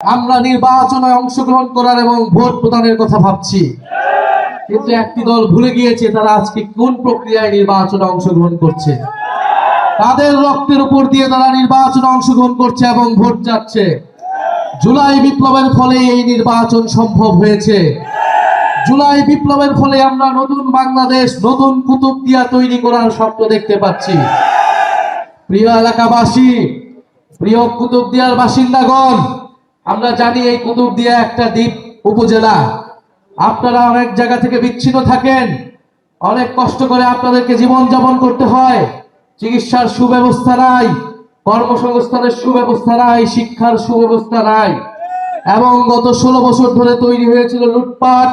আমরা নির্বাচনে অংশগ্রহণ করার এবং ভোট প্রদানের কথা ভাবছি। কিন্তু একটি দল ভুলে গিয়েছে তারা আজকে কোন প্রক্রিয়ায় নির্বাচনে অংশগ্রহণ করছে। তাদের রক্তের উপর দিয়ে তারা নির্বাচনে অংশগ্রহণ করছে এবং ভোট যাচ্ছে। জুলাই বিপ্লবের ফলে এই নির্বাচন সম্ভব হয়েছে। জুলাই বিপ্লবের ফলে আমরা নতুন বাংলাদেশ, নতুন কুতুবদিয়া তৈরি করার স্বপ্ন দেখতে পাচ্ছি। প্রিয় এলাকাবাসী, প্রিয় কুতুবদিয়ার বাসিন্দাগণ আমরা জানি এই কুতুবদিয়া একটা দ্বীপ উপজেলা। আপনারা অনেক জায়গা থেকে বিচ্ছিন্ন থাকেন। অনেক কষ্ট করে আপনাদেরকে জীবন যাপন করতে হয়। চিকিৎসার সুব্যবস্থা নাই, কর্মসংস্থানের সুব্যবস্থা নাই, শিক্ষার সুব্যবস্থা নাই। এবং গত ষোলো বছর ধরে তৈরি হয়েছিল লুটপাট,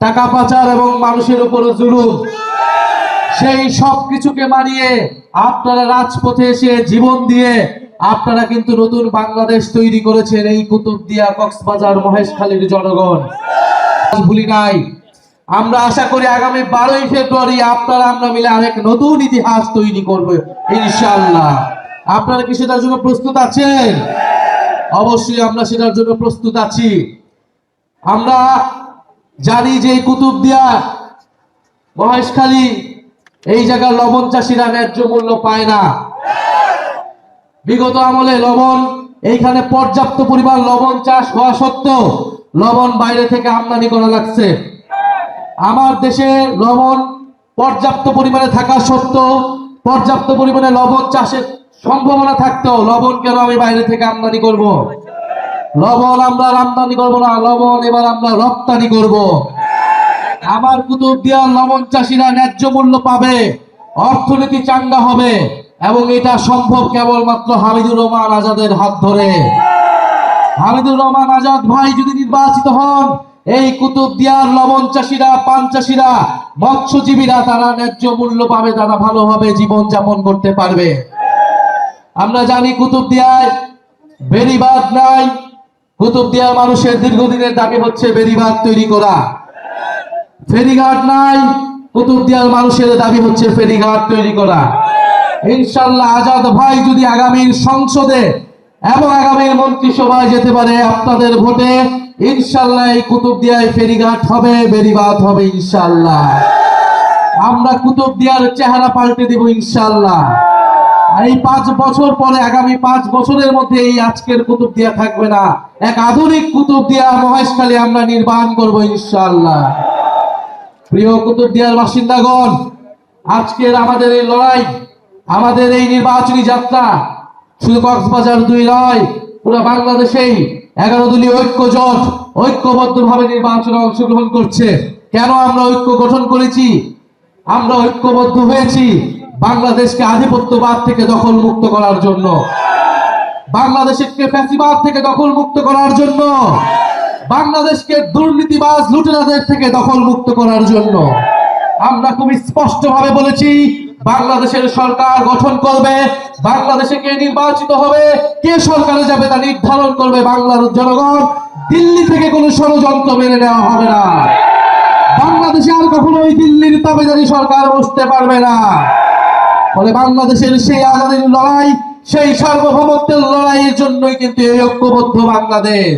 টাকা পাচার এবং মানুষের উপর জুলুম। সেই সব কিছুকে মানিয়ে আপনারা রাজপথে এসে জীবন দিয়ে আপনারা কিন্তু নতুন বাংলাদেশ তৈরি করেছেন এই কুতুবদিয়া কক্সবাজার মহেশখালীর জনগণ। ভুলি নাই। আমরা আশা করি আগামী বারোই ফেব্রুয়ারি আপনারা, আমরা মিলে আরেক নতুন ইতিহাস তৈরি করব ইনশাল্লাহ আপনারা কি সেটার জন্য প্রস্তুত আছেন? অবশ্যই আমরা সেটার জন্য প্রস্তুত আছি। আমরা জানি যে এই কুতুবদিয়া মহেশখালী, এই জায়গার লবণ চাষিরা ন্যায্য মূল্য পায় না। বিগত আমলে লবণ, এইখানে পর্যাপ্ত পরিমাণ লবণ চাষ হওয়া সত্ত্বেও লবণ বাইরে থেকে আমদানি করা লাগছে আমার দেশে লবণ পর্যাপ্ত পরিমাণে থাকা সত্ত্বেও, পর্যাপ্ত পরিমাণে লবণ চাষের সম্ভাবনা থাকতেও লবণ কেন আমি বাইরে থেকে আমদানি করব। লবণ আমরা আমদানি করব না, লবণ এবার আমরা রপ্তানি করব। আমার কুতুবদিয়ার লবণ চাষিরা ন্যায্য মূল্য পাবে, অর্থনীতি চাঙ্গা হবে এবং এটা সম্ভব কেবলমাত্র হামিদুর রহমান আজাদের হাত ধরে। হামিদুর রহমান আজাদ ভাই যদি নির্বাচিত হন, এই কুতুবদিয়ার লবণ চাষিরা, পান চাষিরা, মৎস্যজীবীরা তারা ন্যায্য মূল্য পাবে, তারা ভালোভাবে জীবন যাপন করতে পারবে। আমরা জানি কুতুবদিয়ায় বেরিবাদ নাই। কুতুবদিয়ার মানুষের দীর্ঘদিনের দাবি হচ্ছে বেরিবাদ তৈরি করা। ফেরিঘাট নাই। কুতুবদিয়ার মানুষের দাবি হচ্ছে ফেরিঘাট তৈরি করা। ইনশাল্লাহ আজাদ ভাই যদি আগামীর সংসদে এবং আগামীর মন্ত্রিসভায় যেতে পারে, আপনাদের ভোটে ইনশাল্লাহ এই কুতুবদিয়ায় ফেরিঘাট হবে বেরিবাদ হবে ইনশাল্লাহ আমরা কুতুবদিয়ার চেহারা পাল্টে দেব ইনশাল্লাহ এই পাঁচ বছর পরে, আগামী পাঁচ বছরের মধ্যে এই আজকের কুতুবদিয়া থাকবে না। এক আধুনিক কুতুবদিয়া মহেশখালী আমরা নির্মাণ করব ইনশাল্লাহ প্রিয় কুতুবদিয়ার বাসিন্দাগণ, আজকের আমাদের এই লড়াই আমাদের এই নির্বাচনী যাত্রা শুধু কক্সবাজার দুই নয়, পুরো বাংলাদেশেই এগারো দলীয় ঐক্য জোট ঐক্যবদ্ধভাবে নির্বাচনে অংশগ্রহণ করছে। কেন আমরা ঐক্য গঠন করেছি? আমরা ঐক্যবদ্ধ হয়েছি বাংলাদেশকে আধিপত্যবাদ থেকে দখল মুক্ত করার জন্য। বাংলাদেশকে ফ্যাসিবাদ থেকে দখল মুক্ত করার জন্য। বাংলাদেশকে দুর্নীতিবাজ লুটেরাদের থেকে দখল মুক্ত করার জন্য। আমরা খুব স্পষ্ট ভাবে বলেছি বাংলাদেশের সরকার গঠন করবে, বাংলাদেশে কে নির্বাচিত হবে, কে সরকারে যাবে তা নির্ধারণ করবে বাংলার জনগণ। দিল্লি থেকে কোনো ষড়যন্ত্র মেনে নেওয়া হবে না। বাংলাদেশে আর কখনো ওই দিল্লির তাবেদারি সরকার বসতে পারবে না। ফলে বাংলাদেশের সেই আজাদির লড়াই, সেই সার্বভৌমত্বের লড়াইয়ের জন্যই কিন্তু এই ঐক্যবদ্ধ বাংলাদেশ।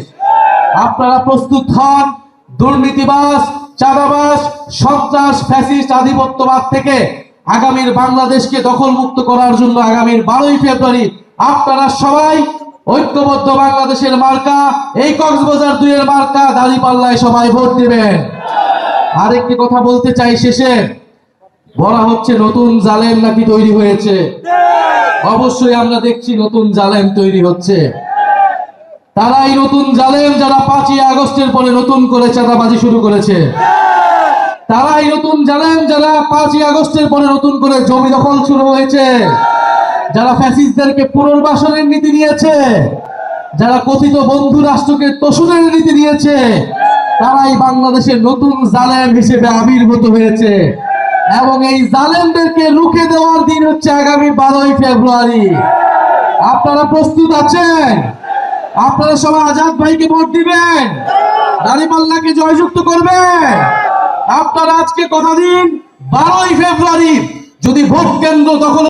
আপনারা প্রস্তুত হন দুর্নীতিবাস চাঁদাবাস সন্ত্রাস, ফ্যাসিস্ট, আধিপত্যবাদ থেকে আগামীর বাংলাদেশকে দখল মুক্ত করার জন্য আগামীর বারোই ফেব্রুয়ারি আপনারা সবাই ঐক্যবদ্ধ বাংলাদেশের মার্কা, এই কক্সবাজার দুইয়ের মার্কা, দাঁড়িপাল্লায় সবাই ভোট দিবেন। আরেকটি কথা বলতে চাই শেষে। বলা হচ্ছে নতুন জালেম নাকি তৈরি হয়েছে? অবশ্যই আমরা দেখছি নতুন জালেম তৈরি হচ্ছে। তারাই নতুন জালেম যারা পাঁচই আগস্টের পরে নতুন করে চাঁদাবাজি শুরু করেছে। তারাই নতুন জানেন যারা পাঁচই আগস্টের পরে নতুন করে জমি দখল শুরু হয়েছে। যারা ফ্যাসিস্টদেরকে পুনর্বাসনের নীতি নিয়েছে যারা কথিত বন্ধু রাষ্ট্রকে তোষণের নীতি নিয়েছে তারাই বাংলাদেশের নতুন জালেম হিসেবে আবির্ভূত হয়েছে। এবং এই জালেমদেরকে রুখে দেওয়ার দিন হচ্ছে আগামী বারোই ফেব্রুয়ারি। আপনারা প্রস্তুত আছেন? আপনারা সবাই আজাদ ভাইকে ভোট দিবেন? দাঁড়িপাল্লাকে জয়যুক্ত করবেন? আপনারা আজকে কথা দিন বারোই ফেব্রুয়ারি যদি ভোট কেন্দ্র দখল